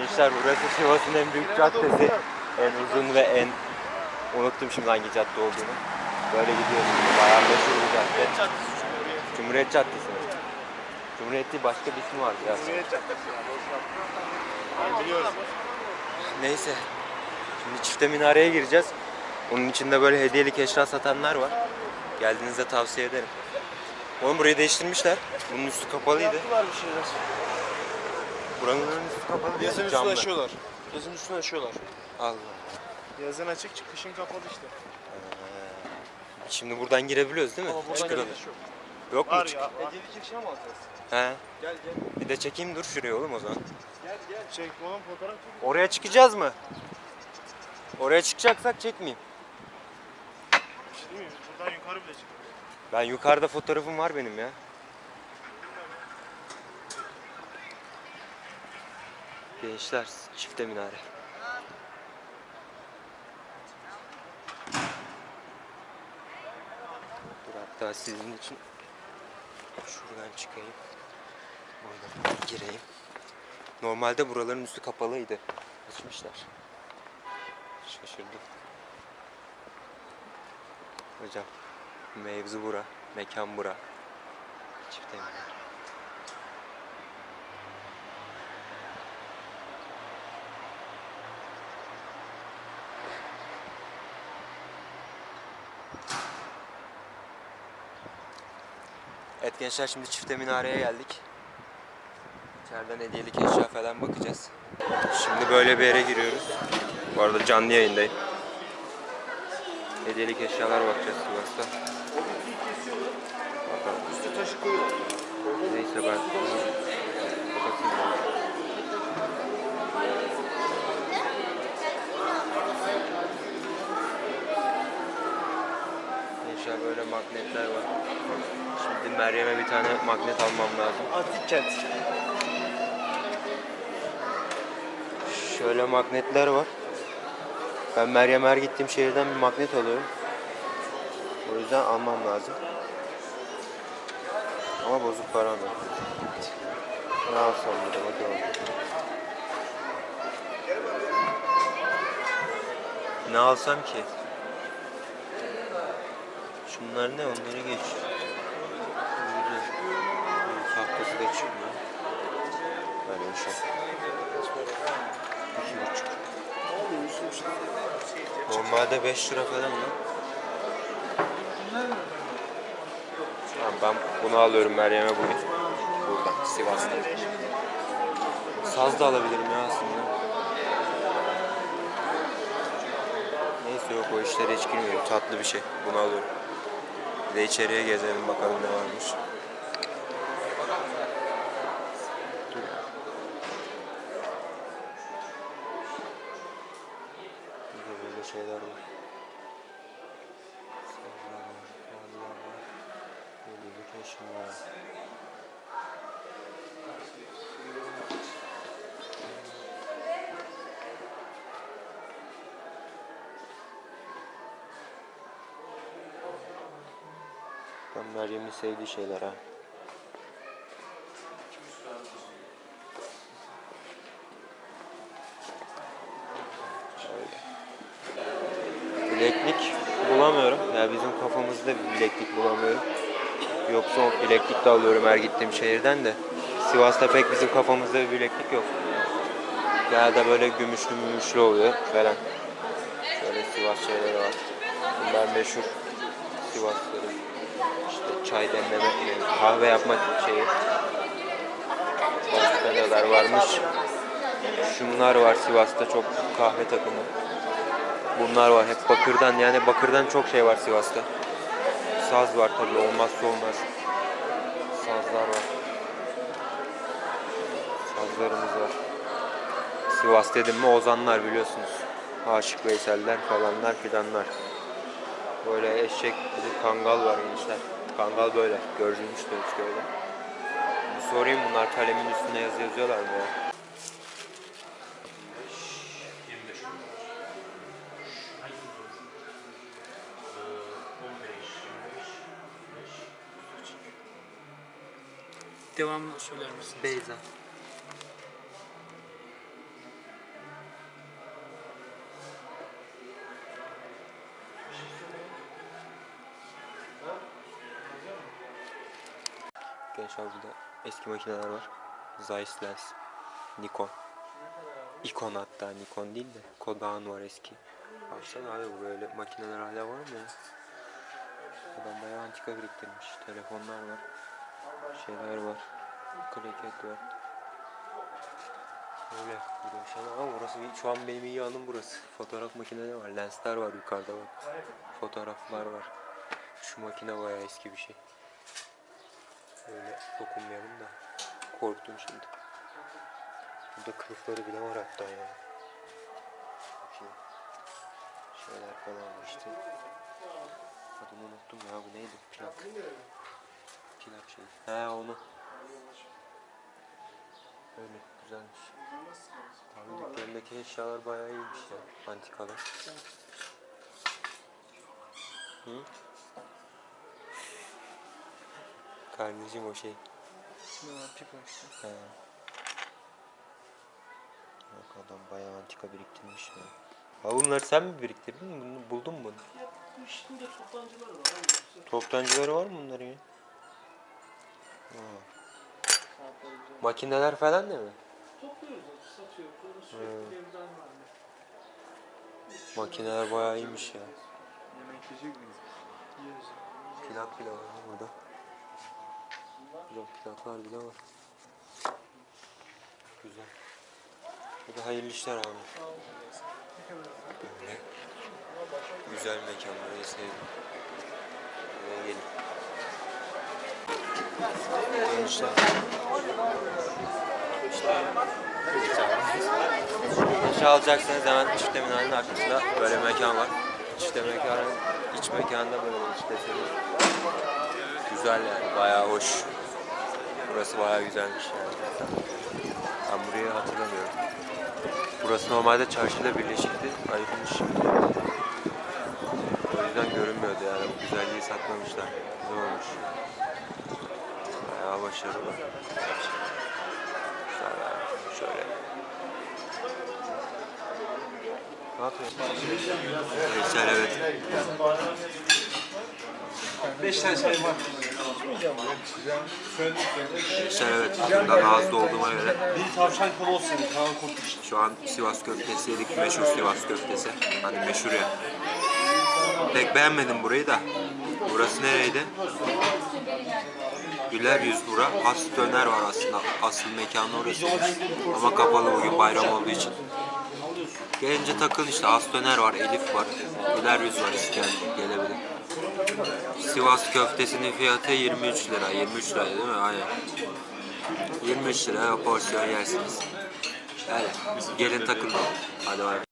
Gençler burası Sivas'ın en büyük caddesi. En uzun ve en... Unuttum şimdi hangi cadde olduğunu. Böyle gidiyoruz. Bayağı meşhur bir cadde. Cumhuriyet Caddesi mi? Cumhuriyet değil başka bir ismi var ya. Cumhuriyet Caddesi ya. Neyse. Şimdi çifte minareye gireceğiz. Onun içinde böyle hediyelik eşya satanlar var. Geldiğinizde tavsiye ederim. Oğlum burayı değiştirmişler. Bunun üstü kapalıydı. Yaptılar bir şeyler. Buranın üstü kapalı değil. Yazın üstünü camlı. açıyorlar. Yazın üstünü açıyorlar. Allah. Yazın açık, kışın kapalı işte. Şimdi buradan girebiliyoruz değil mi? Ama buradan Çıkıralım. giriş yok. Yok mu? Var çık- ya. Hediyelik eşya mı alacağız? He. Gel gel. Bir de çekeyim dur şuraya oğlum o zaman. Gel gel. Çek oğlum fotoğraf çek. Oraya çıkacağız mı? Oraya çıkacaksak çekmeyeyim. Bir şey değil mi? Buradan yukarı bile çıkıyor. Ben yukarıda fotoğrafım var benim ya. Gençler çifte minare. Dur hatta sizin için şuradan çıkayım. Buradan gireyim. Normalde buraların üstü kapalıydı. Açmışlar. Şaşırdım. Hocam mevzu bura, mekan bura. Çifte minare. Evet gençler şimdi çifte minareye geldik. İçeriden hediyelik eşya falan bakacağız. Şimdi böyle bir yere giriyoruz. Bu arada canlı yayındayım. Hediyelik eşyalar bakacağız Sivas'ta. Bakalım. Neyse ben bunu Gençler böyle magnetler var. Şimdi Meryem'e bir tane magnet almam lazım. Antik kent. Şöyle magnetler var. Ben Meryem her gittiğim şehirden bir magnet alıyorum. O yüzden almam lazım. Ama bozuk param yok. Ne alsam bakalım. Ne alsam ki? Şunlar ne? Onları geç. Bir Tahtası da çıkmıyor. Böyle bir şey. İki buçuk. Normalde 5 lira falan mı? Tamam ben bunu alıyorum Meryem'e bugün. Buradan Sivas'tan. Saz da alabilirim ya aslında. Neyse yok o işlere hiç girmiyorum. Tatlı bir şey. Bunu alıyorum. Bir de içeriye gezelim bakalım ne varmış. Burada böyle şeyler var. Böyle bir eşya var. Ben Meryem'in sevdiği şeyler ha. Bileklik bulamıyorum. Ya bizim kafamızda bir bileklik bulamıyorum. Yoksa bileklik de alıyorum her gittiğim şehirden de. Sivas'ta pek bizim kafamızda bir bileklik yok. Genelde böyle gümüşlü mümüşlü oluyor falan. Şöyle Sivas şeyleri var. Bunlar meşhur Sivasları. İşte çay demleme, kahve yapma şeyi. Başka neler varmış. Şunlar var Sivas'ta çok kahve takımı. Bunlar var hep bakırdan yani bakırdan çok şey var Sivas'ta. Saz var tabii olmazsa olmaz. Sazlar var. Sazlarımız var. Sivas dedim mi Ozanlar biliyorsunuz. Aşık Veysel'ler falanlar filanlar. Böyle eşek, bir kangal var gençler. Kangal böyle. Gördüğünüz böyle. Bir sorayım bunlar kalemin üstüne yazı yazıyorlar mı ya? Devamlı söyler misin? Beyza. Burada eski makineler var. Zeiss Lens, Nikon. Ikon hatta Nikon değil de Kodan var eski. Baksana abi böyle makineler hala var mı ya? Adam bayağı antika biriktirmiş. Telefonlar var. Şeyler var. Klaket var. Öyle burada bir şey var ama burası şu an benim iyi anım burası. Fotoğraf makineleri var. Lensler var yukarıda bak. Fotoğraflar var. Şu makine bayağı eski bir şey. Öyle dokunmayalım da. Korktum şimdi. Burada kılıfları bile var hatta ya. Bakayım. Şeyler falan var işte. Adını unuttum ya bu neydi? Plak. Plak şey. He onu. Öyle güzelmiş. Abi dükkanındaki eşyalar bayağı iyiymiş ya. Antikalar. Hı? Kardeşim o şey. He. Bak adam bayağı antika biriktirmiş ya. Ha bunları sen mi biriktirdin? Bunu buldun mu bunu? Bu işin de toptancıları var. Toptancıları var mı bunların ya? Ha. Makineler falan değil mi? Topluyoruz satıyoruz. Sonra sürekli evden var. Makineler bayağı iyiymiş ya. Yemek yiyecek miyiz? Yiyoruz. Plak bile var burada. Burada plaklar bile var. Güzel. Bu hayırlı işler abi. Böyle. Güzel mekan burayı sevdim. Buraya gelin. Gençler. İşte alacaksanız hemen çifte minarinin arkasında böyle mekan var. Çifte mekanın iç mekanda böyle işte Güzel yani bayağı hoş. Burası bayağı güzelmiş yani. Ben burayı hatırlamıyorum. Burası normalde çarşıyla birleşikti. Ayrılmış şimdi. O yüzden görünmüyordu yani. Bu güzelliği saklamışlar. Güzel olmuş. Bayağı başarılı. Güzel yani. Şöyle. Ne yapıyorsun? Evet. Beş tane çay var. Veysel evet. Bundan ağızda olduğuma göre Bir tavşan kolu olsun. Kaan kurtmuş. Şu an Sivas köftesi yedik. Meşhur Sivas köftesi. Hani meşhur ya. Pek beğenmedim burayı da. Burası nereydi? Güler Yüz Bura. Has Döner var aslında. Asıl mekanı orasıymış. Ama kapalı bugün bayram olduğu için. Gelince takın işte Has Döner var, Elif var. Güler Yüz var isteyen gelebilir. Sivas köftesinin fiyatı 23 lira. 23 lira değil mi? Aynen. 23 lira porsiyon yersiniz. Öyle. Gelin takılın. Hadi bay.